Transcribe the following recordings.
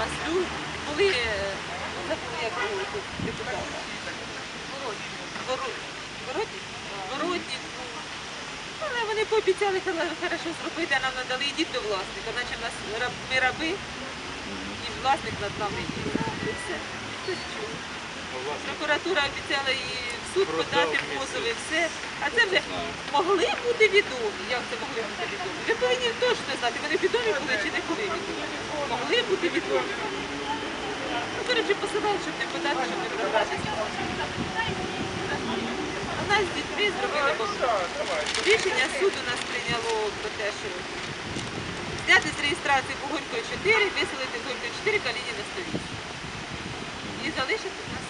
Маслю, були, забули, як депутата. Воротник. ну. Але вони пообіцяли хорошо зробити, а нам надали, йдіть до власника, наче в нас ми раби, і власник над нами є. І все. Прокуратура обіцяла і в суд подати позови, все. А це вже могли бути відомі. Як це могли бути відомі? Ви повинні точно знати, вони відомі були чи не були відомі. Бути відомі. Ну, коротше, посилають, щоб не подати, щоб не програти. А нас з дітьми зробили бомбу. Рішення суду нас прийняло про те, що зняти з реєстрації по Горької 4, виселити з Горької 4 Калініна 108. І залишити нас.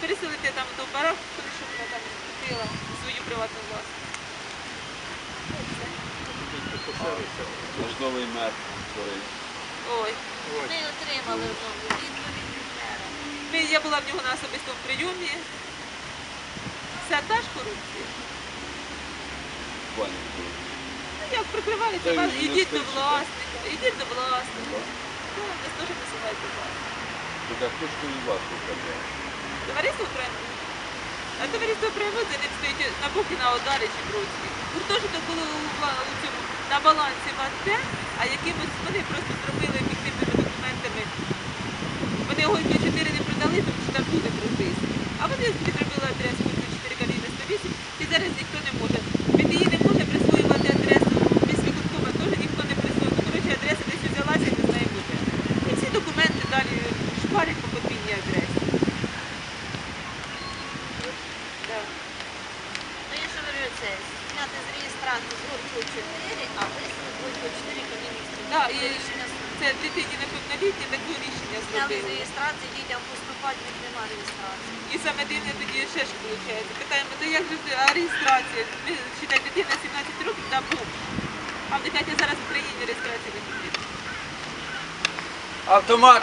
Переселити там до барак, щоб вона там купила свою приватну власність. Наш новий мер створив. Ми отримали відповідь від. Я була в нього на особистому прийомі. Вся та ж корупція. Пані. Ну, як прикривається, вас, ідіть до власника, ідіть до власника. Ну, нас теж посилають до власника. Хто ж і вас показав? Товариство Українське. А товариство Українське не стоїть на Бухіна, Одарі чи Бродській. Гуртожиток було у, цьому, на балансі ВАТ, а якимось вони просто зробили його і 4 не продали, тому що там буде прописано. А вони підробили адресу 4 Каліни 108, і зараз ніхто не може. Він її не може присвоювати адресу міськвиконкома, теж ніхто не присвоює. Ну, коротше, адреса десь взялася і не знає буде. І всі документи далі шпарять по подвійній адресі. Ну, я ж говорю, це зняти з реєстрації з Горького 4, а Горького 4 Калінівського. Да, і рішення суду. Це дитині неповнолітній таке рішення Зняли з реєстрації, дітям поступати, в них немає реєстрації. І саме дивне тоді ще ж виходить. Питаємо, то як же ти- а реєстрація? Ми читай, дитина 17 років, там був. А в дитяті зараз в Україні реєстрація не буде. Автомат!